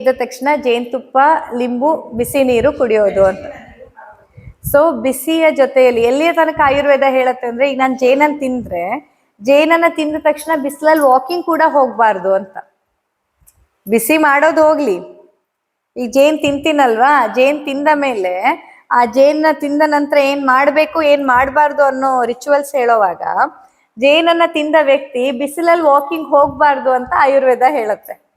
ಇದ್ದ ತಕ್ಷಣ ಜೇನುತುಪ್ಪ, ಲಿಂಬು, ಬಿಸಿ ನೀರು ಕುಡಿಯೋದು ಅಂತ. ಸೊ ಬಿಸಿಯ ಜೊತೆಯಲ್ಲಿ ಎಲ್ಲಿಯ ತನಕ ಆಯುರ್ವೇದ ಹೇಳುತ್ತೆ ಅಂದ್ರೆ, ಈಗ ನಾನು ಜೇನನ್ನು ತಿಂದ್ರೆ, ಜೇನನ್ನ ತಿಂದ ತಕ್ಷಣ ಬಿಸಿಲಲ್ಲಿ ವಾಕಿಂಗ್ ಕೂಡ ಹೋಗ್ಬಾರ್ದು ಅಂತ. ಬಿಸಿ ಮಾಡೋದು ಹೋಗ್ಲಿ. ಈ ಜೇನ್ ತಿಂತೀನಲ್ವಾ? ಜೇನ್ ತಿಂದ ಮೇಲೆ ಆ ಜೇನ್ನ ತಿಂದ ನಂತರ ಏನ್ ಮಾಡ್ಬೇಕು, ಏನ್ ಮಾಡಬಾರ್ದು ಅನ್ನೋ ರಿಚುವಲ್ಸ್ ಹೇಳೋವಾಗ, ಜೇನನ್ನ ತಿಂದ ವ್ಯಕ್ತಿ ಬಿಸಿಲಲ್ಲಿ ವಾಕಿಂಗ್ ಹೋಗ್ಬಾರ್ದು ಅಂತ ಆಯುರ್ವೇದ ಹೇಳುತ್ತೆ.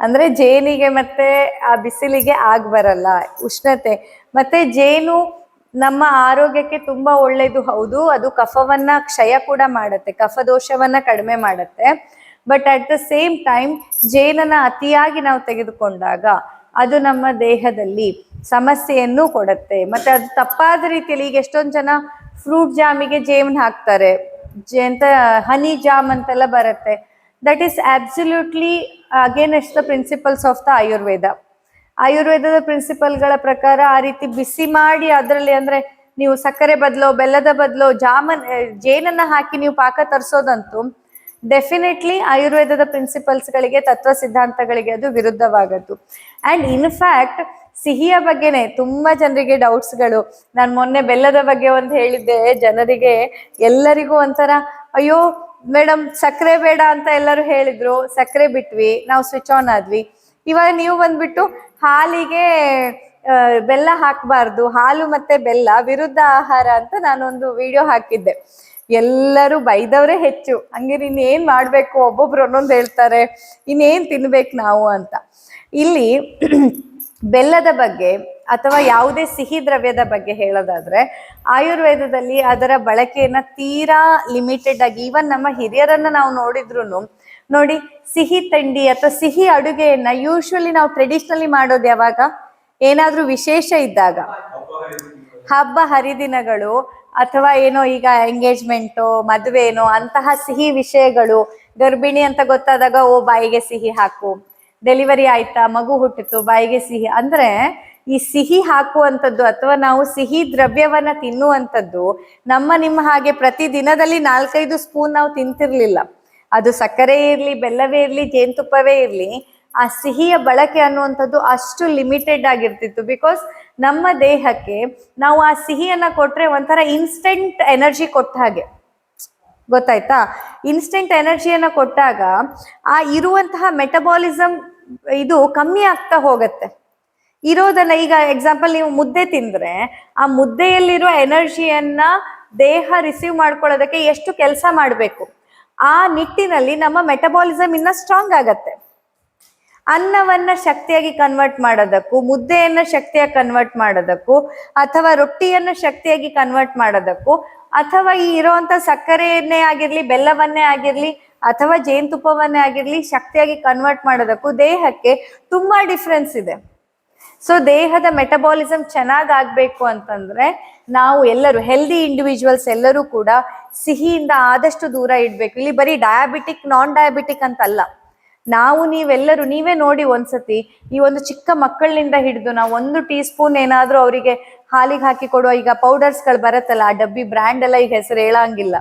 ಅಂದ್ರೆ ಜೇನಿಗೆ ಮತ್ತೆ ಆ ಬಿಸಿಲಿಗೆ ಆಗ್ ಬರಲ್ಲ, ಉಷ್ಣತೆ. ಮತ್ತೆ ಜೇನು ನಮ್ಮ ಆರೋಗ್ಯಕ್ಕೆ ತುಂಬಾ ಒಳ್ಳೇದು, ಹೌದು. ಅದು ಕಫವನ್ನ ಕ್ಷಯ ಕೂಡ ಮಾಡುತ್ತೆ ಕಫ ದೋಷವನ್ನ ಕಡಿಮೆ ಮಾಡುತ್ತೆ. But at the same time ಜೇನನ್ನ ಅತಿಯಾಗಿ ನಾವು ತೆಗೆದುಕೊಂಡಾಗ ಅದು ನಮ್ಮ ದೇಹದಲ್ಲಿ ಸಮಸ್ಯೆಯನ್ನು ಕೊಡುತ್ತೆ. ಮತ್ತೆ ಅದು ತಪ್ಪಾದ ರೀತಿಯಲ್ಲಿ ಈಗ ಎಷ್ಟೊಂದು ಜನ ಫ್ರೂಟ್ ಜಾಮಿಗೆ ಜೇನ್ ಹಾಕ್ತಾರೆ, ಜೇ ಹನಿ ಜಾಮ್ ಅಂತೆಲ್ಲ ಬರುತ್ತೆ. That is absolutely against the principles of the Ayurveda ಆಯುರ್ವೇದದ ಪ್ರಿನ್ಸಿಪಲ್ಗಳ ಪ್ರಕಾರ ಆ ರೀತಿ ಬಿಸಿ ಮಾಡಿ ಅದರಲ್ಲಿ ಅಂದ್ರೆ ನೀವು ಸಕ್ಕರೆ ಬದಲು, ಬೆಲ್ಲದ ಬದಲು, ಜಾಮನ್ ಜೇನನ್ನ ಹಾಕಿ ನೀವು ಪಾಕ ತರಿಸೋದಂತೂ ಡೆಫಿನೆಟ್ಲಿ ಆಯುರ್ವೇದದ ಪ್ರಿನ್ಸಿಪಲ್ಸ್ಗಳಿಗೆ ತತ್ವ ಸಿದ್ಧಾಂತಗಳಿಗೆ ಅದು ವಿರುದ್ಧವಾಗದ್ದು. ಆ್ಯಂಡ್ ಇನ್ಫ್ಯಾಕ್ಟ್ ಸಿಹಿಯ ಬಗ್ಗೆನೆ ತುಂಬ ಜನರಿಗೆ ಡೌಟ್ಸ್ಗಳು ನಾನು ಮೊನ್ನೆ ಬೆಲ್ಲದ ಬಗ್ಗೆ ಒಂದು ಹೇಳಿದ್ದೆ. ಜನರಿಗೆ ಎಲ್ಲರಿಗೂ ಒಂಥರ, ಅಯ್ಯೋ ಮೇಡಮ್, ಸಕ್ಕರೆ ಬೇಡ ಅಂತ ಎಲ್ಲರೂ ಹೇಳಿದ್ರು, ಸಕ್ಕರೆ ಬಿಟ್ವಿ, ನಾವು ಸ್ವಿಚ್ ಆನ್ ಆದ್ವಿ. ಇವಾಗ ನೀವು ಬಂದ್ಬಿಟ್ಟು ಹಾಲಿಗೆ ಬೆಲ್ಲ ಹಾಕಬಾರ್ದು, ಹಾಲು ಮತ್ತೆ ಬೆಲ್ಲ ವಿರುದ್ಧ ಆಹಾರ ಅಂತ ನಾನೊಂದು ವಿಡಿಯೋ ಹಾಕಿದ್ದೆ. ಎಲ್ಲರೂ ಬೈದವರೇ ಹೆಚ್ಚು ಹಂಗೆ ಇನ್ನೇನ್ ಮಾಡ್ಬೇಕು, ಒಬ್ಬೊಬ್ರು ಒಂದೊಂದು ಹೇಳ್ತಾರೆ, ಇನ್ನೇನ್ ತಿನ್ಬೇಕು ನಾವು ಅಂತ. ಇಲ್ಲಿ ಬೆಲ್ಲದ ಬಗ್ಗೆ ಅಥವಾ ಯಾವುದೇ ಸಿಹಿ ದ್ರವ್ಯದ ಬಗ್ಗೆ ಹೇಳೋದಾದ್ರೆ, ಆಯುರ್ವೇದದಲ್ಲಿ ಅದರ ಬಳಕೆಯನ್ನ ತೀರಾ ಲಿಮಿಟೆಡ್ ಆಗಿ ಈವನ್ ನಮ್ಮ ಹಿರಿಯರನ್ನ ನಾವು ನೋಡಿದ್ರು ನೋಡಿ ಸಿಹಿ ತಿಂಡಿ ಅಥವಾ ಸಿಹಿ ಅಡುಗೆಯನ್ನ ಯೂಶ್ವಲಿ ನಾವು ಟ್ರೆಡಿಷನಲಿ ಮಾಡೋದು ಯಾವಾಗ? ಏನಾದ್ರೂ ವಿಶೇಷ ಇದ್ದಾಗ. ಹಬ್ಬ ಹರಿದಿನಗಳು ಅಥವಾ ಏನೋ ಈಗ ಎಂಗೇಜ್ಮೆಂಟು ಮದುವೆನೋ, ಅಂತಹ ಸಿಹಿ ವಿಷಯಗಳು, ಗರ್ಭಿಣಿ ಅಂತ ಗೊತ್ತಾದಾಗ, ಓ, ಬಾಯಿಗೆ ಸಿಹಿ ಹಾಕು ಡೆಲಿವರಿ ಆಯ್ತಾ, ಮಗು ಹುಟ್ಟಿತು, ಬಾಯಿಗೆ ಸಿಹಿ. ಅಂದ್ರೆ ಈ ಸಿಹಿ ಹಾಕುವಂಥದ್ದು ಅಥವಾ ನಾವು ಸಿಹಿ ದ್ರವ್ಯವನ್ನ ತಿನ್ನುವಂಥದ್ದು ನಮ್ಮ ನಿಮ್ಮ ಹಾಗೆ ಪ್ರತಿ ದಿನದಲ್ಲಿ ನಾಲ್ಕೈದು ಸ್ಪೂನ್ ನಾವು ತಿಂತಿರ್ಲಿಲ್ಲ. ಅದು ಸಕ್ಕರೆ ಇರಲಿ, ಬೆಲ್ಲವೇ ಇರಲಿ, ಜೇನುತುಪ್ಪವೇ ಇರಲಿ, ಆ ಸಿಹಿಯ ಬಳಕೆ ಅನ್ನುವಂಥದ್ದು ಅಷ್ಟು ಲಿಮಿಟೆಡ್ ಆಗಿರ್ತಿತ್ತು. ಬಿಕಾಸ್ ನಮ್ಮ ದೇಹಕ್ಕೆ ನಾವು ಆ ಸಿಹಿಯನ್ನ ಕೊಟ್ರೆ ಒಂಥರ ಇನ್ಸ್ಟೆಂಟ್ ಎನರ್ಜಿ ಕೊಟ್ಟ ಹಾಗೆ. ಗೊತ್ತಾಯ್ತಾ? ಇನ್ಸ್ಟೆಂಟ್ ಎನರ್ಜಿಯನ್ನ ಕೊಟ್ಟಾಗ ಆ ಇರುವಂತಹ ಮೆಟಬಾಲಿಸಮ್ ಇದು ಕಮ್ಮಿ ಆಗ್ತಾ ಹೋಗತ್ತೆ. ಇರೋದನ್ನ ಈಗ ಎಕ್ಸಾಂಪಲ್ ನೀವು ಮುದ್ದೆ ತಿಂದ್ರೆ ಆ ಮುದ್ದೆಯಲ್ಲಿರೋ ಎನರ್ಜಿಯನ್ನ ದೇಹ ರಿಸೀವ್ ಮಾಡ್ಕೊಳ್ಳೋದಕ್ಕೆ ಎಷ್ಟು ಕೆಲಸ ಮಾಡಬೇಕು? ಆ ನಿಟ್ಟಿನಲ್ಲಿ ನಮ್ಮ ಮೆಟಬಾಲಿಸಮ್ ಇನ್ನ ಸ್ಟ್ರಾಂಗ್ ಆಗತ್ತೆ. ಅನ್ನವನ್ನ ಶಕ್ತಿಯಾಗಿ ಕನ್ವರ್ಟ್ ಮಾಡೋದಕ್ಕೂ, ಮುದ್ದೆಯನ್ನ ಶಕ್ತಿಯಾಗಿ ಕನ್ವರ್ಟ್ ಮಾಡೋದಕ್ಕೂ, ಅಥವಾ ರೊಟ್ಟಿಯನ್ನ ಶಕ್ತಿಯಾಗಿ ಕನ್ವರ್ಟ್ ಮಾಡೋದಕ್ಕೂ, ಅಥವಾ ಈ ಇರುವಂತ ಸಕ್ಕರೆಯನ್ನೇ ಆಗಿರ್ಲಿ, ಬೆಲ್ಲವನ್ನೇ ಆಗಿರ್ಲಿ, ಅಥವಾ ಜೇನುತುಪ್ಪವನ್ನೇ ಆಗಿರ್ಲಿ ಶಕ್ತಿಯಾಗಿ ಕನ್ವರ್ಟ್ ಮಾಡೋದಕ್ಕೂ ದೇಹಕ್ಕೆ ತುಂಬಾ ಡಿಫ್ರೆನ್ಸ್ ಇದೆ. ಸೊ ದೇಹದ ಮೆಟಬಾಲಿಸಮ್ ಚೆನ್ನಾಗ್ ಆಗ್ಬೇಕು ಅಂತಂದ್ರೆ ನಾವು ಎಲ್ಲರೂ ಹೆಲ್ದಿ ಇಂಡಿವಿಜುವಲ್ಸ್ ಎಲ್ಲರೂ ಕೂಡ ಸಿಹಿಯಿಂದ ಆದಷ್ಟು ದೂರ ಇಡ್ಬೇಕು. ಇಲ್ಲಿ ಬರೀ ಡಯಾಬಿಟಿಕ್ ನಾನ್ ಡಯಾಬಿಟಿಕ್ ಅಂತಲ್ಲ. ನಾವು ನೀವೆಲ್ಲರೂ, ನೀವೇ ನೋಡಿ ಒಂದ್ಸತಿ ಈ ಒಂದು ಚಿಕ್ಕ ಮಕ್ಕಳಿಂದ ಹಿಡಿದು ನಾವು ಒಂದು ಟೀ ಸ್ಪೂನ್ ಏನಾದ್ರೂ ಅವರಿಗೆ ಹಾಲಿಗೆ ಹಾಕಿ ಕೊಡುವ, ಈಗ ಪೌಡರ್ಸ್ಗಳು ಬರತ್ತಲ್ಲ, ಆ ಡಬ್ಬಿ ಬ್ರ್ಯಾಂಡ್ ಎಲ್ಲ ಈಗ ಹೆಸರು ಹೇಳಂಗಿಲ್ಲ.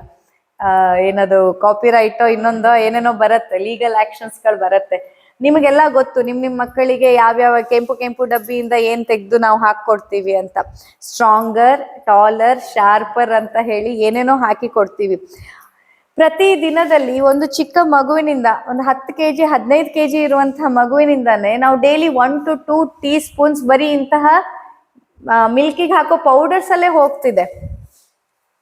ಏನದು ಕಾಪಿರೈಟೋ ಇನ್ನೊಂದೋ ಏನೇನೋ ಬರುತ್ತೆ ಲೀಗಲ್ ಆಕ್ಷನ್ಸ್ಗಳು ಬರುತ್ತೆ. ನಿಮಗೆಲ್ಲ ಗೊತ್ತು, ನಿಮ್ ನಿಮ್ ಮಕ್ಕಳಿಗೆ ಯಾವ್ಯಾವ ಕೆಂಪು ಕೆಂಪು ಡಬ್ಬಿಯಿಂದ ಏನ್ ತೆಗೆದು ನಾವು ಹಾಕೊಡ್ತೀವಿ ಅಂತ. ಸ್ಟ್ರಾಂಗರ್ ಟಾಲರ್ ಶಾರ್ಪರ್ ಅಂತ ಹೇಳಿ ಏನೇನೋ ಹಾಕಿ ಕೊಡ್ತೀವಿ. ಪ್ರತಿ ದಿನದಲ್ಲಿ ಒಂದು ಚಿಕ್ಕ ಮಗುವಿನಿಂದ, ಒಂದು ಹತ್ತು ಕೆ ಜಿ ಹದಿನೈದು ಕೆ ಜಿ ಇರುವಂತಹ ಮಗುವಿನಿಂದಾನೇ ನಾವು daily one to two teaspoons ಬರೀ ಇಂತಹ ಮಿಲ್ಕಿಗೆ ಹಾಕೋ ಪೌಡರ್ಸ್ ಅಲ್ಲೇ ಹೋಗ್ತಿದೆ.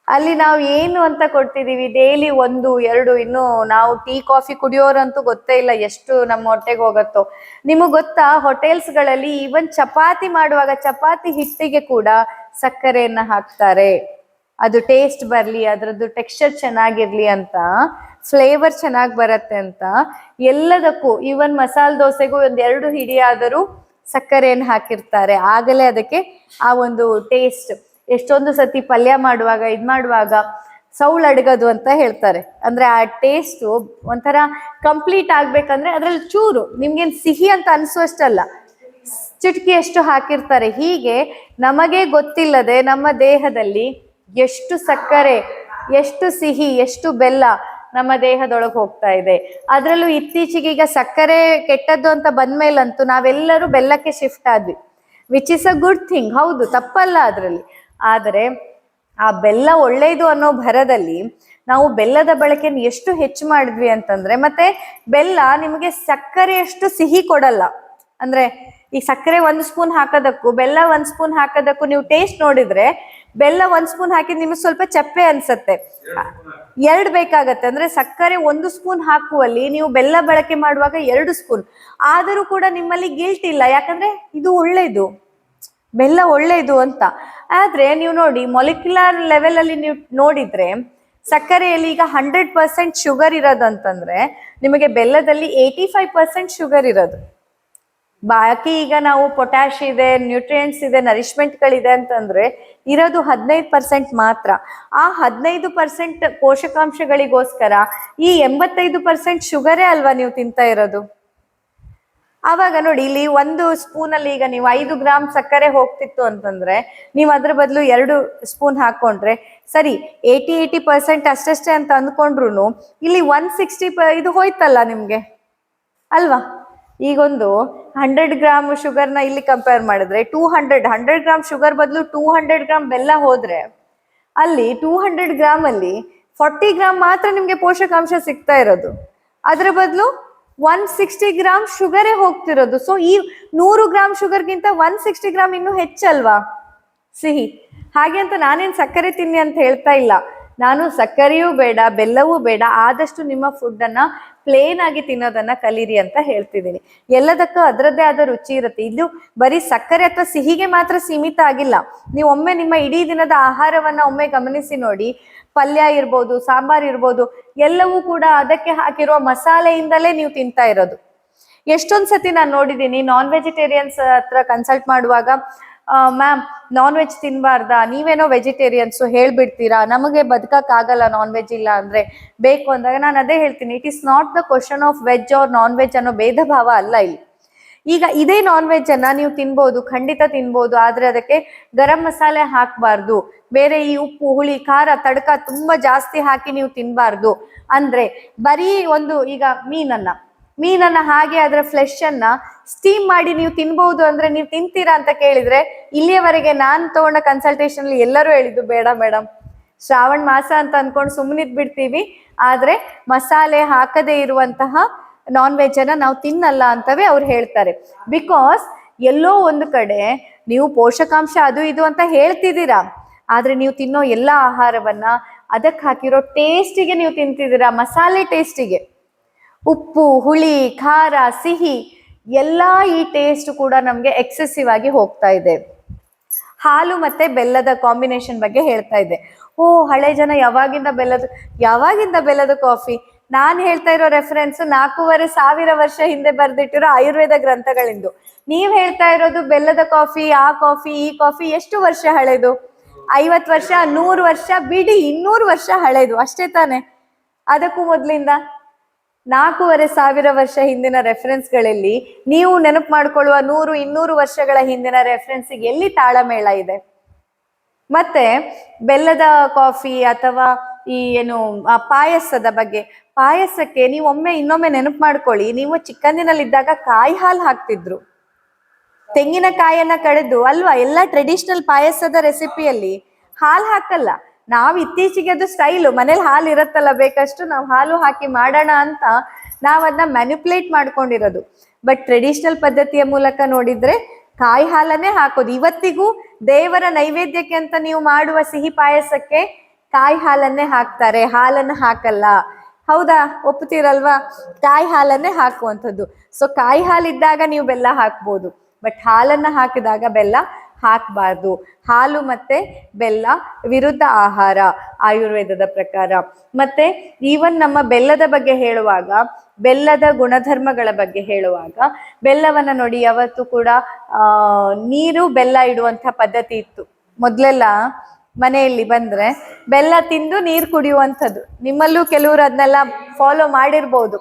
ಅಲ್ಲಿ ನಾವು ಏನು ಅಂತ ಕೊಡ್ತಿದೀವಿ? ಡೈಲಿ ಒಂದು, ಎರಡು, ಇನ್ನು ನಾವು ಟೀ ಕಾಫಿ ಕುಡಿಯೋರಂತೂ ಗೊತ್ತೇ ಇಲ್ಲ ಎಷ್ಟು ನಮ್ಮ ಹೊಟ್ಟೆಗೆ ಹೋಗತ್ತೋ. ನಿಮಗೆ ಗೊತ್ತಾ, ಹೋಟೆಲ್ಸ್ಗಳಲ್ಲಿ ಈವನ್ ಚಪಾತಿ ಮಾಡುವಾಗ, ಚಪಾತಿ ಹಿಟ್ಟಿಗೆ ಕೂಡ ಸಕ್ಕರೆಯನ್ನ ಹಾಕ್ತಾರೆ. ಅದು ಟೇಸ್ಟ್ ಬರಲಿ, ಅದರದ್ದು ಟೆಕ್ಸ್ಚರ್ ಚೆನ್ನಾಗಿರ್ಲಿ ಅಂತ ಫ್ಲೇವರ್ ಚೆನ್ನಾಗಿ ಬರತ್ತೆ ಅಂತ, ಎಲ್ಲದಕ್ಕೂ ಈವನ್ ಮಸಾಲೆ ದೋಸೆಗೂ ಒಂದ್ ಎರಡು ಹಿಡಿಯಾದರೂ ಸಕ್ಕರೆಯನ್ನು ಹಾಕಿರ್ತಾರೆ. ಆಗಲೇ ಅದಕ್ಕೆ ಆ ಒಂದು ಟೇಸ್ಟ್ ಎಷ್ಟೊಂದು ಸತಿ ಪಲ್ಯ ಮಾಡುವಾಗ, ಇದ್ ಮಾಡುವಾಗ ಸೌಳ್ ಅಡಗದು ಅಂತ ಹೇಳ್ತಾರೆ. ಅಂದ್ರೆ ಆ ಟೇಸ್ಟು ಒಂಥರ ಕಂಪ್ಲೀಟ್ ಆಗ್ಬೇಕಂದ್ರೆ ಅದ್ರಲ್ಲಿ ಚೂರು, ನಿಮ್ಗೇನ್ ಸಿಹಿ ಅಂತ ಅನ್ಸುವಷ್ಟಲ್ಲ. ಚಿಟಕಿಯಷ್ಟು ಹಾಕಿರ್ತಾರೆ, ಹೀಗೆ ನಮಗೆ ಗೊತ್ತಿಲ್ಲದೆ ನಮ್ಮ ದೇಹದಲ್ಲಿ ಎಷ್ಟು ಸಕ್ಕರೆ, ಎಷ್ಟು ಸಿಹಿ, ಎಷ್ಟು ಬೆಲ್ಲ ನಮ್ಮ ದೇಹದೊಳಗೆ ಹೋಗ್ತಾ ಇದೆ. ಅದರಲ್ಲೂ ಇತ್ತೀಚೆಗೆ ಈಗ ಸಕ್ಕರೆ ಕೆಟ್ಟದ್ದು ಅಂತ ಬಂದ್ಮೇಲಂತೂ ನಾವೆಲ್ಲರೂ ಬೆಲ್ಲಕ್ಕೆ ಶಿಫ್ಟ್ ಆದ್ವಿ. Which is a good thing ಹೌದು, ತಪ್ಪಲ್ಲ ಅದರಲ್ಲಿ. ಆದರೆ ಆ ಬೆಲ್ಲ ಒಳ್ಳೆಯದು ಅನ್ನೋ ಭರದಲ್ಲಿ ನಾವು ಬೆಲ್ಲದ ಬಳಕೆಯನ್ನು ಎಷ್ಟು ಹೆಚ್ಚು ಮಾಡಿದ್ವಿ ಅಂತಂದ್ರೆ, ಮತ್ತೆ ಬೆಲ್ಲ ನಿಮಗೆ ಸಕ್ಕರೆಯಷ್ಟು ಸಿಹಿ ಕೊಡಲ್ಲ. ಅಂದ್ರೆ ಈ ಸಕ್ಕರೆ ಒಂದು ಸ್ಪೂನ್ ಹಾಕೋದಕ್ಕೂ, ಬೆಲ್ಲ ಒಂದು ಸ್ಪೂನ್ ಹಾಕೋದಕ್ಕೂ ನೀವು ಟೇಸ್ಟ್ ನೋಡಿದ್ರೆ ಬೆಲ್ಲ ಒಂದ್ ಸ್ಪೂನ್ ಹಾಕಿ ನಿಮಗೆ ಸ್ವಲ್ಪ ಚಪ್ಪೆ ಅನ್ಸತ್ತೆ. ಎರಡು ಬೇಕಾಗತ್ತೆ. ಅಂದ್ರೆ ಸಕ್ಕರೆ ಒಂದು ಸ್ಪೂನ್ ಹಾಕುವಲ್ಲಿ ನೀವು ಬೆಲ್ಲ ಬಳಕೆ ಮಾಡುವಾಗ ಎರಡು ಸ್ಪೂನ್. ಆದರೂ ಕೂಡ ನಿಮ್ಮಲ್ಲಿ ಗಿಲ್ಟ್ ಇಲ್ಲ. ಯಾಕಂದ್ರೆ ಇದು ಒಳ್ಳೇದು. ಬೆಲ್ಲ ಒಳ್ಳೆಯದು ಅಂತ. ಆದರೆ ನೀವು ನೋಡಿ ಮೊಲಿಕ್ಯುಲರ್ ಲೆವೆಲಲ್ಲಿ ನೀವು ನೋಡಿದರೆ, ಸಕ್ಕರೆಯಲ್ಲಿ ಈಗ ಹಂಡ್ರೆಡ್ ಪರ್ಸೆಂಟ್ ಶುಗರ್ ಇರೋದು ಅಂತಂದ್ರೆ ನಿಮಗೆ ಬೆಲ್ಲದಲ್ಲಿ ಏಯ್ಟಿ ಫೈವ್ ಪರ್ಸೆಂಟ್ ಶುಗರ್ ಇರೋದು. ಬಾಕಿ ಈಗ ನಾವು ಪೊಟ್ಯಾಶ್ ಇದೆ ನ್ಯೂಟ್ರಿಯೆಂಟ್ಸ್ ಇದೆ ನರಿಷ್ಮೆಂಟ್ಗಳಿದೆ ಅಂತಂದರೆ, ಇರೋದು ಹದಿನೈದು ಪರ್ಸೆಂಟ್ ಮಾತ್ರ. ಆ ಹದಿನೈದು ಪರ್ಸೆಂಟ್ ಪೋಷಕಾಂಶಗಳಿಗೋಸ್ಕರ ಈ ಎಂಬತ್ತೈದು ಪರ್ಸೆಂಟ್ ಶುಗರೇ ಅಲ್ವಾ ನೀವು ತಿಂತಾ ಇರೋದು? ಆವಾಗ ನೋಡಿ, ಇಲ್ಲಿ ಒಂದು ಸ್ಪೂನ್ ಅಲ್ಲಿ ಈಗ ನೀವು ಐದು ಗ್ರಾಮ್ ಸಕ್ಕರೆ ಹೋಗ್ತಿತ್ತು ಅಂತಂದ್ರೆ ನೀವು ಅದ್ರ ಬದಲು ಎರಡು ಸ್ಪೂನ್ ಹಾಕೊಂಡ್ರೆ ಸರಿ ಏಯ್ಟಿ ಏಯ್ಟಿ ಪರ್ಸೆಂಟ್ ಅಷ್ಟಷ್ಟೇ ಅಂತ ಅಂದ್ಕೊಂಡ್ರು ಇಲ್ಲಿ ಒನ್ ಸಿಕ್ಸ್ಟಿ ಇದು ಹೋಯ್ತಲ್ಲ ನಿಮ್ಗೆ? ಅಲ್ವಾ? ಈಗೊಂದು ಹಂಡ್ರೆಡ್ ಗ್ರಾಮ್ ಶುಗರ್ನ ಇಲ್ಲಿ ಕಂಪೇರ್ ಮಾಡಿದ್ರೆ two hundred hundred gram sugar ಬದಲು ಟೂ ಹಂಡ್ರೆಡ್ ಗ್ರಾಮ್ ಬೆಲ್ಲ ಹೋದ್ರೆ ಅಲ್ಲಿ ಟೂ ಹಂಡ್ರೆಡ್ ಗ್ರಾಮ್ ಅಲ್ಲಿ ಫಾರ್ಟಿ ಗ್ರಾಮ್ ಮಾತ್ರ ನಿಮ್ಗೆ ಪೋಷಕಾಂಶ ಸಿಗ್ತಾ ಇರೋದು. ಅದ್ರ ಬದಲು ಒನ್ ಸಿಕ್ಸ್ಟಿ ಗ್ರಾಮ್ ಶುಗರೇ ಹೋಗ್ತಿರೋದು. ಸೊ ಈ ನೂರು ಗ್ರಾಮ್ ಶುಗರ್ಗಿಂತ ಒನ್ ಸಿಕ್ಸ್ಟಿ ಗ್ರಾಮ್ ಇನ್ನು ಹೆಚ್ಚಲ್ವಾ? ಸಿಹಿ. ಹಾಗೆ ಅಂತ ನಾನೇನು ಸಕ್ಕರೆ ತಿನ್ನಿ ಅಂತ ಹೇಳ್ತಾ ಇಲ್ಲ. ನಾನು ಸಕ್ಕರೆಯೂ ಬೇಡ, ಬೆಲ್ಲವೂ ಬೇಡ, ಆದಷ್ಟು ನಿಮ್ಮ ಫುಡ್ಡನ್ನು ಪ್ಲೇನ್ ಆಗಿ ತಿನ್ನೋದನ್ನ ಕಲೀರಿ ಅಂತ ಹೇಳ್ತಿದ್ದೀನಿ. ಎಲ್ಲದಕ್ಕೂ ಅದರದ್ದೇ ಆದ ರುಚಿ ಇರುತ್ತೆ. ಇದು ಬರೀ ಸಕ್ಕರೆ ಅಥವಾ ಸಿಹಿಗೆ ಮಾತ್ರ ಸೀಮಿತ ಆಗಿಲ್ಲ. ನೀವು ಒಮ್ಮೆ ನಿಮ್ಮ ಇಡೀ ದಿನದ ಆಹಾರವನ್ನ ಒಮ್ಮೆ ಗಮನಿಸಿ ನೋಡಿ ಪಲ್ಯ ಇರ್ಬೋದು, ಸಾಂಬಾರ್ ಇರ್ಬೋದು, ಎಲ್ಲವೂ ಕೂಡ ಅದಕ್ಕೆ ಹಾಕಿರೋ ಮಸಾಲೆಯಿಂದಲೇ ನೀವು ತಿಂತಾ ಇರೋದು. ಎಷ್ಟೊಂದ್ ಸತಿ ನಾನು ನೋಡಿದ್ದೀನಿ ನಾನ್ ವೆಜಿಟೇರಿಯನ್ಸ್ ಹತ್ರ ಕನ್ಸಲ್ಟ್ ಮಾಡುವಾಗ ಮ್ಯಾಮ್ ನಾನ್ ವೆಜ್ ತಿನ್ಬಾರ್ದಾ? ನೀವೇನೋ ವೆಜಿಟೇರಿಯನ್ಸ್ ಹೇಳ್ಬಿಡ್ತೀರಾ? ನಮಗೆ ಬದುಕಕ್ಕಾಗಲ್ಲ ನಾನ್ ವೆಜ್ ಇಲ್ಲ ಅಂದ್ರೆ. ಬೇಕು ಅಂದಾಗ ನಾನು ಅದೇ ಹೇಳ್ತೀನಿ it is not the question of veg or non veg ಅನ್ನೋ ಭೇದ ಭಾವ ಅಲ್ಲ ಇಲ್ಲಿ. ಈಗ ಇದೇ ನಾನ್ ವೆಜ್ ಅನ್ನ ನೀವು ತಿನ್ಬೋದು, ಖಂಡಿತ ತಿನ್ಬೋದು, ಆದ್ರೆ ಅದಕ್ಕೆ ಗರಂ ಮಸಾಲೆ ಹಾಕ್ಬಾರ್ದು. ಬೇರೆ ಈ ಉಪ್ಪು, ಹುಳಿ, ಖಾರ, ತಡಕ ತುಂಬಾ ಜಾಸ್ತಿ ಹಾಕಿ ನೀವು ತಿನ್ಬಾರ್ದು. ಅಂದ್ರೆ ಬರೀ ಒಂದು ಈಗ ಮೀನನ್ನ ಮೀನನ್ನ ಹಾಗೆ ಅದರ ಫ್ಲೆಶ್ ಅನ್ನ ಸ್ಟೀಮ್ ಮಾಡಿ ನೀವು ತಿನ್ಬಹುದು ಅಂದ್ರೆ ನೀವು ತಿಂತೀರಾ ಅಂತ ಕೇಳಿದ್ರೆ ಇಲ್ಲಿಯವರೆಗೆ ನಾನ್ ತಗೊಂಡ ಕನ್ಸಲ್ಟೇಷನ್ ಎಲ್ಲರೂ ಹೇಳಿದ್ದು ಬೇಡ ಮೇಡಮ್ ಶ್ರಾವಣ ಮಾಸ ಅಂತ ಅನ್ಕೊಂಡು ಸುಮ್ಮನಿದ್ ಬಿಡ್ತೀವಿ ಆದ್ರೆ ಮಸಾಲೆ ಹಾಕದೇ ಇರುವಂತಹ ನಾನ್ ವೆಜ್ ಅನ್ನ ನಾವು ತಿನ್ನಲ್ಲ ಅಂತವೇ ಅವ್ರು ಹೇಳ್ತಾರೆ. ಬಿಕಾಸ್ ಎಲ್ಲೋ ಒಂದು ಕಡೆ ನೀವು ಪೋಷಕಾಂಶ ಅದು ಇದು ಅಂತ ಹೇಳ್ತಿದ್ದೀರಾ, ಆದ್ರೆ ನೀವು ತಿನ್ನೋ ಎಲ್ಲ ಆಹಾರವನ್ನ ಅದಕ್ಕೆ ಹಾಕಿರೋ ಟೇಸ್ಟಿಗೆ ನೀವು ತಿಂತಿದ್ದೀರಾ, ಮಸಾಲೆ ಟೇಸ್ಟಿಗೆ ಉಪ್ಪು, ಹುಳಿ, ಖಾರ, ಸಿಹಿ, ಎಲ್ಲ ಈ ಟೇಸ್ಟ್ ಕೂಡ ನಮಗೆ ಎಕ್ಸೆಸಿವ್ ಆಗಿ ಹೋಗ್ತಾ ಇದೆ. ಹಾಲು ಮತ್ತೆ ಬೆಲ್ಲದ ಕಾಂಬಿನೇಷನ್ ಬಗ್ಗೆ ಹೇಳ್ತಾ ಇದೆ. ಓ, ಹಳೆ ಜನ ಯಾವಾಗಿಂದ ಬೆಲ್ಲದ ಯಾವಾಗಿಂದ ಬೆಲ್ಲದ ಕಾಫಿ ನಾನು ಹೇಳ್ತಾ ಇರೋ ರೆಫರೆನ್ಸ್ ನಾಲ್ಕೂವರೆ ಸಾವಿರ ವರ್ಷ ಹಿಂದೆ ಬರೆದಿಟ್ಟಿರೋ ಆಯುರ್ವೇದ ಗ್ರಂಥಗಳಿಂದು. ನೀವ್ ಹೇಳ್ತಾ ಇರೋದು ಬೆಲ್ಲದ ಕಾಫಿ, ಆ ಕಾಫಿ, ಈ ಕಾಫಿ ಎಷ್ಟು ವರ್ಷ ಹಳೆದು? ಐವತ್ ವರ್ಷ, ನೂರು ವರ್ಷ, ಬಿಡಿ ಇನ್ನೂರು ವರ್ಷ ಹಳೆದು, ಅಷ್ಟೇ ತಾನೆ? ಅದಕ್ಕೂ ಮೊದ್ಲಿಂದ ನಾಲ್ಕೂವರೆ ಸಾವಿರ ವರ್ಷ ಹಿಂದಿನ ರೆಫರೆನ್ಸ್ಗಳಲ್ಲಿ ನೀವು ನೆನಪು ಮಾಡ್ಕೊಳ್ಳುವ ನೂರು, ಇನ್ನೂರು ವರ್ಷಗಳ ಹಿಂದಿನ ರೆಫರೆನ್ಸಿಗೆ ಎಲ್ಲಿ ತಾಳಮೇಳ ಇದೆ? ಮತ್ತೆ ಬೆಲ್ಲದ ಕಾಫಿ ಅಥವಾ ಈ ಏನು ಪಾಯಸದ ಬಗ್ಗೆ ಪಾಯಸಕ್ಕೆ ನೀವು ಒಮ್ಮೆ ಇನ್ನೊಮ್ಮೆ ನೆನಪು ಮಾಡ್ಕೊಳ್ಳಿ. ನೀವು ಚಿಕ್ಕಂದಿನಲ್ಲಿದ್ದಾಗ ಕಾಯಿ ಹಾಲು ಹಾಕ್ತಿದ್ರು. ತೆಂಗಿನಕಾಯನ್ನ ಕಡೆದು ಅಲ್ವಾ? ಎಲ್ಲ ಟ್ರೆಡಿಷನಲ್ ಪಾಯಸದ ರೆಸಿಪಿಯಲ್ಲಿ ಹಾಲು ಹಾಕಲ್ಲ. ನಾವು ಇತ್ತೀಚೆಗೆ ಅದು ಸ್ಟೈಲು ಮನೇಲಿ ಹಾಲು ಇರತ್ತಲ್ಲ, ಬೇಕಷ್ಟು ನಾವು ಹಾಲು ಹಾಕಿ ಮಾಡೋಣ ಅಂತ ನಾವು ಅದನ್ನ ಮ್ಯಾನಿಪುಲೇಟ್ ಮಾಡ್ಕೊಂಡಿರೋದು. ಬಟ್ ಟ್ರೆಡಿಷನಲ್ ಪದ್ಧತಿಯ ಮೂಲಕ ನೋಡಿದ್ರೆ ಕಾಯಿ ಹಾಲನ್ನೇ ಹಾಕೋದು. ಇವತ್ತಿಗೂ ದೇವರ ನೈವೇದ್ಯಕ್ಕೆ ಅಂತ ನೀವು ಮಾಡುವ ಸಿಹಿ ಪಾಯಸಕ್ಕೆ ಕಾಯಿ ಹಾಲನ್ನೇ ಹಾಕ್ತಾರೆ. ಹಾಲನ್ನು ಹಾಕಲ್ಲ. ಹೌದಾ? ಒಪ್ಪುತ್ತೀರಲ್ವಾ? ಕಾಯಿ ಹಾಲನ್ನೇ ಹಾಕುವಂಥದ್ದು. ಸೊ ಕಾಯಿ ಹಾಲಿದ್ದಾಗ ನೀವು ಬೆಲ್ಲ ಹಾಕ್ಬೋದು. ಬಟ್ ಹಾಲನ್ನ ಹಾಕಿದಾಗ ಬೆಲ್ಲ ಹಾಕಬಾರ್ದು. ಹಾಲು ಮತ್ತೆ ಬೆಲ್ಲ ವಿರುದ್ಧ ಆಹಾರ, ಆಯುರ್ವೇದದ ಪ್ರಕಾರ. ಮತ್ತೆ ಈವನ್ ನಮ್ಮ ಬೆಲ್ಲದ ಬಗ್ಗೆ ಹೇಳುವಾಗ, ಬೆಲ್ಲದ ಗುಣಧರ್ಮಗಳ ಬಗ್ಗೆ ಹೇಳುವಾಗ, ಬೆಲ್ಲವನ್ನ ನೋಡಿ ಯಾವತ್ತು ಕೂಡ ನೀರು ಬೆಲ್ಲ ಇಡುವಂಥ ಪದ್ಧತಿ ಇತ್ತು. ಮೊದಲೆಲ್ಲ ಮನೆಯಲ್ಲಿ ಬಂದ್ರೆ ಬೆಲ್ಲ ತಿಂದು ನೀರು ಕುಡಿಯುವಂಥದ್ದು. ನಿಮ್ಮಲ್ಲೂ ಕೆಲವರು ಅದನ್ನೆಲ್ಲ ಫಾಲೋ ಮಾಡಿರ್ಬೋದು.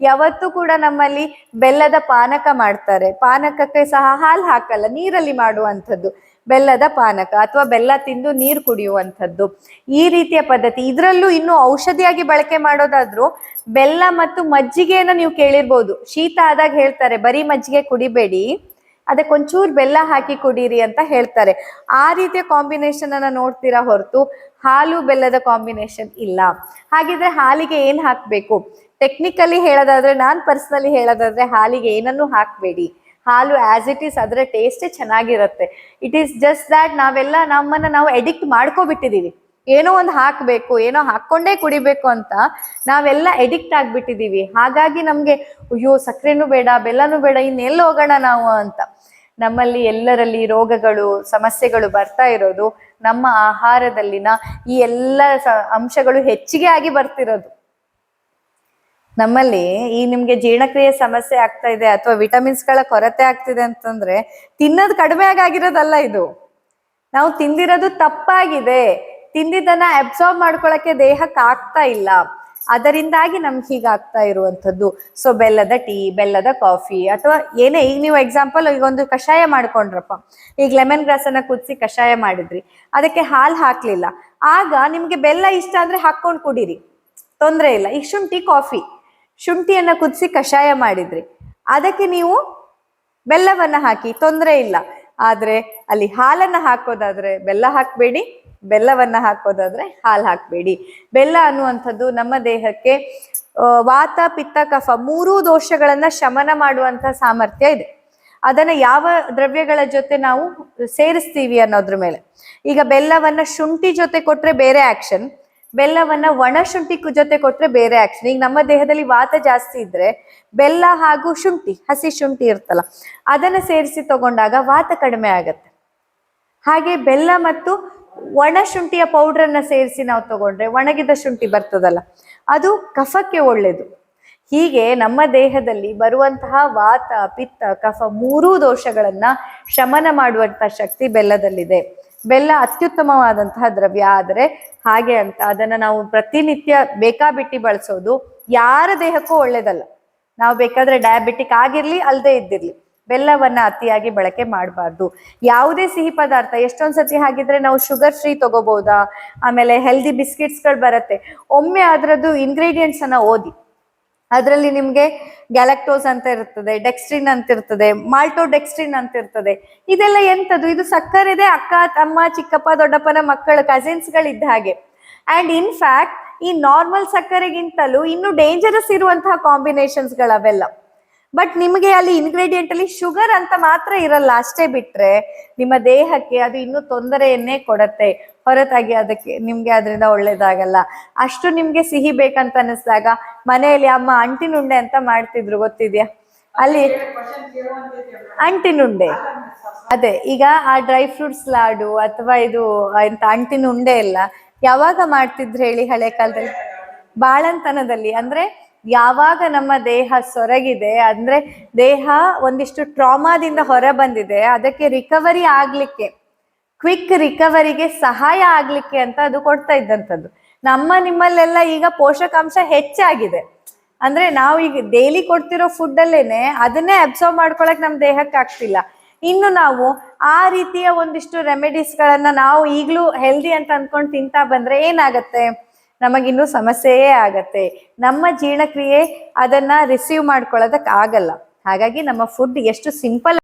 ಯಾವತ್ತೂ ಕೂಡ ನಮ್ಮಲ್ಲಿ ಬೆಲ್ಲದ ಪಾನಕ ಮಾಡ್ತಾರೆ. ಪಾನಕಕ್ಕೆ ಸಹ ಹಾಲು ಹಾಕಲ್ಲ, ನೀರಲ್ಲಿ ಮಾಡುವಂಥದ್ದು ಬೆಲ್ಲದ ಪಾನಕ ಅಥವಾ ಬೆಲ್ಲ ತಿಂದು ನೀರು ಕುಡಿಯುವಂಥದ್ದು. ಈ ರೀತಿಯ ಪದ್ಧತಿ. ಇದರಲ್ಲೂ ಇನ್ನು ಔಷಧಿಯಾಗಿ ಬಳಕೆ ಮಾಡೋದಾದ್ರೂ ಬೆಲ್ಲ ಮತ್ತು ಮಜ್ಜಿಗೆಯನ್ನು ನೀವು ಕೇಳಿರ್ಬೋದು. ಶೀತ ಆದಾಗ ಹೇಳ್ತಾರೆ, ಬರೀ ಮಜ್ಜಿಗೆ ಕುಡಿಬೇಡಿ ಅದಕ್ಕೆ ಒಂಚೂರು ಬೆಲ್ಲ ಹಾಕಿ ಕುಡೀರಿ ಅಂತ ಹೇಳ್ತಾರೆ. ಆ ರೀತಿಯ ಕಾಂಬಿನೇಷನ್ ಅನ್ನ ನೋಡ್ತೀರಾ ಹೊರತು ಹಾಲು ಬೆಲ್ಲದ ಕಾಂಬಿನೇಷನ್ ಇಲ್ಲ. ಹಾಗಿದ್ರೆ ಹಾಲಿಗೆ ಏನ್ ಹಾಕ್ಬೇಕು? ಟೆಕ್ನಿಕಲಿ ಹೇಳೋದಾದ್ರೆ, ನಾನ್ ಪರ್ಸನಲಿ ಹೇಳೋದಾದ್ರೆ ಹಾಲಿಗೆ ಏನನ್ನು ಹಾಕ್ಬೇಡಿ. ಹಾಲು ಆಸ್ ಇಟ್ ಈಸ್ ಅದರ ಟೇಸ್ಟೇ ಚೆನ್ನಾಗಿರುತ್ತೆ. ಇಟ್ ಈಸ್ ಜಸ್ಟ್ ದ್ಯಾಟ್ ನಾವೆಲ್ಲ ನಮ್ಮನ್ನ ನಾವು ಎಡಿಕ್ಟ್ ಮಾಡ್ಕೊಬಿಟ್ಟಿದೀವಿ. ಏನೋ ಒಂದು ಹಾಕಬೇಕು, ಏನೋ ಹಾಕೊಂಡೇ ಕುಡಿಬೇಕು ಅಂತ ನಾವೆಲ್ಲ ಎಡಿಕ್ಟ್ ಆಗ್ಬಿಟ್ಟಿದೀವಿ. ಹಾಗಾಗಿ ನಮ್ಗೆ, ಅಯ್ಯೋ, ಸಕ್ಕರೆನೂ ಬೇಡ, ಬೆಲ್ಲನೂ ಬೇಡ, ಇನ್ನೆಲ್ಲ ಹೋಗೋಣ ನಾವು? ಅಂತ. ನಮ್ಮಲ್ಲಿ ಎಲ್ಲರಲ್ಲಿ ರೋಗಗಳು, ಸಮಸ್ಯೆಗಳು ಬರ್ತಾ ಇರೋದು, ನಮ್ಮ ಆಹಾರದಲ್ಲಿನ ಈ ಎಲ್ಲ ಅಂಶಗಳು ಹೆಚ್ಚಿಗೆ ಆಗಿ ಬರ್ತಿರೋದು. ನಮ್ಮಲ್ಲಿ ಈ ನಿಮ್ಗೆ ಜೀರ್ಣಕ್ರಿಯೆ ಸಮಸ್ಯೆ ಆಗ್ತಾ ಇದೆ ಅಥವಾ ವಿಟಮಿನ್ಸ್ಗಳ ಕೊರತೆ ಆಗ್ತಿದೆ ಅಂತಂದ್ರೆ ತಿನ್ನೋದು ಕಡಿಮೆ ಆಗಿರೋದಲ್ಲ ಇದು. ನಾವು ತಿಂದಿರೋದು ತಪ್ಪಾಗಿದೆ. ತಿಂದಿದ್ದನ್ನ ಅಬ್ಸಾರ್ಬ್ ಮಾಡ್ಕೊಳಕ್ಕೆ ದೇಹಕ್ಕೆ ಆಗ್ತಾ ಇಲ್ಲ. ಅದರಿಂದಾಗಿ ನಮ್ಗೆ ಹೀಗಾಗ್ತಾ ಇರುವಂಥದ್ದು. ಸೊ ಬೆಲ್ಲದ ಟೀ, ಬೆಲ್ಲದ ಕಾಫಿ ಅಥವಾ ಏನೇ, ಈಗ ನೀವು ಎಕ್ಸಾಂಪಲ್ ಈಗ ಒಂದು ಕಷಾಯ ಮಾಡ್ಕೊಂಡ್ರಪ್ಪ. ಈಗ ಲೆಮನ್ ಗ್ರಾಸ್ ಅನ್ನ ಕುದಿಸಿ ಕಷಾಯ ಮಾಡಿದ್ರಿ. ಅದಕ್ಕೆ ಹಾಲು ಹಾಕ್ಲಿಲ್ಲ. ಆಗ ನಿಮ್ಗೆ ಬೆಲ್ಲ ಇಷ್ಟ ಅಂದ್ರೆ ಹಾಕೊಂಡು ಕುಡೀರಿ. ತೊಂದರೆ ಇಲ್ಲ. ಈಗ ಶುಂಠಿ, ಕಾಫಿ. ಶುಂಠಿಯನ್ನ ಕುದಿಸಿ ಕಷಾಯ ಮಾಡಿದ್ರಿ. ಅದಕ್ಕೆ ನೀವು ಬೆಲ್ಲವನ್ನ ಹಾಕಿ, ತೊಂದರೆ ಇಲ್ಲ. ಆದ್ರೆ ಅಲ್ಲಿ ಹಾಲನ್ನ ಹಾಕೋದಾದ್ರೆ ಬೆಲ್ಲ ಹಾಕಬೇಡಿ, ಬೆಲ್ಲವನ್ನ ಹಾಕೋದಾದ್ರೆ ಹಾಲು ಹಾಕಬೇಡಿ. ಬೆಲ್ಲ ಅನ್ನುವಂಥದ್ದು ನಮ್ಮ ದೇಹಕ್ಕೆ ವಾತ, ಪಿತ್ತ, ಕಫ ಮೂರೂ ದೋಷಗಳನ್ನ ಶಮನ ಮಾಡುವಂತ ಸಾಮರ್ಥ್ಯ ಇದೆ. ಅದನ್ನ ಯಾವ ದ್ರವ್ಯಗಳ ಜೊತೆ ನಾವು ಸೇರಿಸ್ತೀವಿ ಅನ್ನೋದ್ರ ಮೇಲೆ. ಈಗ ಬೆಲ್ಲವನ್ನ ಶುಂಠಿ ಜೊತೆ ಕೊಟ್ರೆ ಬೇರೆ ಆಕ್ಷನ್ ಬೆಲ್ಲವನ್ನ ಒಣ ಶುಂಠಿ ಜೊತೆ ಕೊಟ್ರೆ ಬೇರೆ ಆಕ್ಷನ್ ಈಗ ನಮ್ಮ ದೇಹದಲ್ಲಿ ವಾತ ಜಾಸ್ತಿ ಇದ್ರೆ ಬೆಲ್ಲ ಹಾಗೂ ಶುಂಠಿ, ಹಸಿ ಶುಂಠಿ ಇರ್ತಲ್ಲ, ಅದನ್ನ ಸೇರಿಸಿ ತಗೊಂಡಾಗ ವಾತ ಕಡಿಮೆ ಆಗತ್ತೆ. ಹಾಗೆ ಬೆಲ್ಲ ಮತ್ತು ಒಣ ಶುಂಠಿಯ ಪೌಡ್ರನ್ನ ಸೇರಿಸಿ ನಾವು ತಗೊಂಡ್ರೆ ಒಣಗಿದ ಶುಂಠಿ ಬರ್ತದಲ್ಲ, ಅದು ಕಫಕ್ಕೆ ಒಳ್ಳೆಯದು ಹೀಗೆ ನಮ್ಮ ದೇಹದಲ್ಲಿ ಬರುವಂತಹ ವಾತ, ಪಿತ್ತ, ಕಫ ಮೂರೂ ದೋಷಗಳನ್ನ ಶಮನ ಮಾಡುವಂತಹ ಶಕ್ತಿ ಬೆಲ್ಲದಲ್ಲಿದೆ. ಬೆಲ್ಲ ಅತ್ಯುತ್ತಮವಾದಂತಹ ದ್ರವ್ಯ. ಆದರೆ ಹಾಗೆ ಅಂತ ಅದನ್ನ ನಾವು ಪ್ರತಿನಿತ್ಯ ಬೇಕಾಬಿಟ್ಟಿ ಬಳಸೋದು ಯಾರ ದೇಹಕ್ಕೂ ಒಳ್ಳೇದಲ್ಲ. ನಾವು ಬೇಕಾದ್ರೆ ಡಯಾಬಿಟಿಕ್ ಆಗಿರ್ಲಿ ಅಲ್ಲದೆ ಇದ್ದಿರ್ಲಿ, ಬೆಲ್ಲವನ್ನ ಅತಿಯಾಗಿ ಬಳಕೆ ಮಾಡಬಾರ್ದು. ಯಾವುದೇ ಸಿಹಿ ಪದಾರ್ಥ, ಎಷ್ಟೊಂದ್ಸತಿ ಹಾಗಿದ್ರೆ ನಾವು ಶುಗರ್ ಫ್ರೀ ತಗೋಬಹುದಾ ಆಮೇಲೆ ಹೆಲ್ದಿ ಬಿಸ್ಕೆಟ್ಸ್ಗಳು ಬರುತ್ತೆ. ಒಮ್ಮೆ ಅದರದ್ದು ಇಂಗ್ರೀಡಿಯೆಂಟ್ಸ್ ಅನ್ನ ಓದಿ ಅದರಲ್ಲಿ ನಿಮ್ಗೆ ಗ್ಯಾಲಕ್ಟೋಸ್ ಅಂತ ಇರ್ತದೆ ಡೆಕ್ಸ್ಟ್ರಿನ್ ಅಂತ ಇರ್ತದೆ ಮಾಲ್ಟೋಡೆಕ್ಸ್ಟ್ರಿನ್ ಅಂತ ಇರ್ತದೆ. ಇದೆಲ್ಲ ಎಂತದು? ಇದು ಸಕ್ಕರೆದೆ ಅಕ್ಕ, ತಮ್ಮ, ಚಿಕ್ಕಪ್ಪ, ದೊಡ್ಡಪ್ಪನ ಮಕ್ಕಳ ಕಸಿನ್ಸ್ಗಳು ಇದ್ದ ಹಾಗೆ. ಅಂಡ್ ಇನ್ ಫ್ಯಾಕ್ಟ್ ಈ ನಾರ್ಮಲ್ ಸಕ್ಕರೆಗಿಂತಲೂ ಇನ್ನು ಡೇಂಜರಸ್ ಇರುವಂತಹ ಕಾಂಬಿನೇಷನ್ಸ್ ಗಳವೆಲ್ಲ. ಬಟ್ ನಿಮಗೆ ಅಲ್ಲಿ ಇಂಗ್ರೀಡಿಯೆಂಟ್ ಅಲ್ಲಿ ಶುಗರ್ ಅಂತ ಮಾತ್ರ ಇರಲ್ಲ, ಅಷ್ಟೇ ಬಿಟ್ರೆ ನಿಮ್ಮ ದೇಹಕ್ಕೆ ಅದು ಇನ್ನೂ ತೊಂದರೆಯನ್ನೇ ಕೊಡತ್ತೆ. ಹೊರತಾಗಿ ಅದಕ್ಕೆ ನಿಮ್ಗೆ ಅದರಿಂದ ಒಳ್ಳೇದಾಗಲ್ಲ. ಅಷ್ಟು ನಿಮ್ಗೆ ಸಿಹಿ ಬೇಕಂತ ಅನಿಸ್ದಾಗ ಮನೆಯಲ್ಲಿ ಅಮ್ಮ ಅಂಟಿನುಂಡೆ ಅಂತ ಮಾಡ್ತಿದ್ರು, ಗೊತ್ತಿದ್ಯಾ? ಅಲ್ಲಿ ಅಂಟಿನುಂಡೆ ಅದೇ, ಈಗ ಆ ಡ್ರೈ ಫ್ರೂಟ್ಸ್ ಲಾಡು ಅಥವಾ ಇದು ಎಂತ ಅಂಟಿನ ಉಂಡೆ ಎಲ್ಲ ಯಾವಾಗ ಮಾಡ್ತಿದ್ರು ಹೇಳಿ ಹಳೆ ಕಾಲದಲ್ಲಿ? ಬಾಳಂತನದಲ್ಲಿ. ಅಂದ್ರೆ ಯಾವಾಗ ನಮ್ಮ ದೇಹ ಸೊರಗಿದೆ, ಅಂದ್ರೆ ದೇಹ ಒಂದಿಷ್ಟು ಟ್ರಾಮಾದಿಂದ ಹೊರ ಬಂದಿದೆ ಅದಕ್ಕೆ ರಿಕವರಿ ಆಗ್ಲಿಕ್ಕೆ, ಕ್ವಿಕ್ ರಿಕವರಿಗೆ ಸಹಾಯ ಆಗ್ಲಿಕ್ಕೆ ಅಂತ ಅದು ಕೊಡ್ತಾ ಇದ್ದಂಥದ್ದು. ನಮ್ಮ ನಿಮ್ಮಲ್ಲೆಲ್ಲ ಈಗ ಪೋಷಕಾಂಶ ಹೆಚ್ಚಾಗಿದೆ. ಅಂದ್ರೆ ನಾವು ಈಗ ಡೈಲಿ ಕೊಡ್ತಿರೋ ಫುಡ್ ಅಲ್ಲೇನೆ ಅದನ್ನೇ ಅಬ್ಸರ್ವ್ ಮಾಡ್ಕೊಳಕ್ ನಮ್ ದೇಹಕ್ಕೆ ಆಗ್ತಿಲ್ಲ. ಇನ್ನು ನಾವು ಆ ರೀತಿಯ ಒಂದಿಷ್ಟು ರೆಮಿಡೀಸ್ ಗಳನ್ನ ನಾವು ಈಗಲೂ ಹೆಲ್ದಿ ಅಂತ ಅನ್ಕೊಂಡು ತಿಂತಾ ಬಂದ್ರೆ ಏನಾಗತ್ತೆ? ನಮಗಿನ್ನೂ ಸಮಸ್ಯೆಯೇ ಆಗತ್ತೆ. ನಮ್ಮ ಜೀರ್ಣಕ್ರಿಯೆ ಅದನ್ನ ರಿಸೀವ್ ಮಾಡ್ಕೊಳ್ಳೋದಕ್ಕೆ ಆಗಲ್ಲ ಹಾಗಾಗಿ ನಮ್ಮ ಫುಡ್ ಎಷ್ಟು ಸಿಂಪಲ್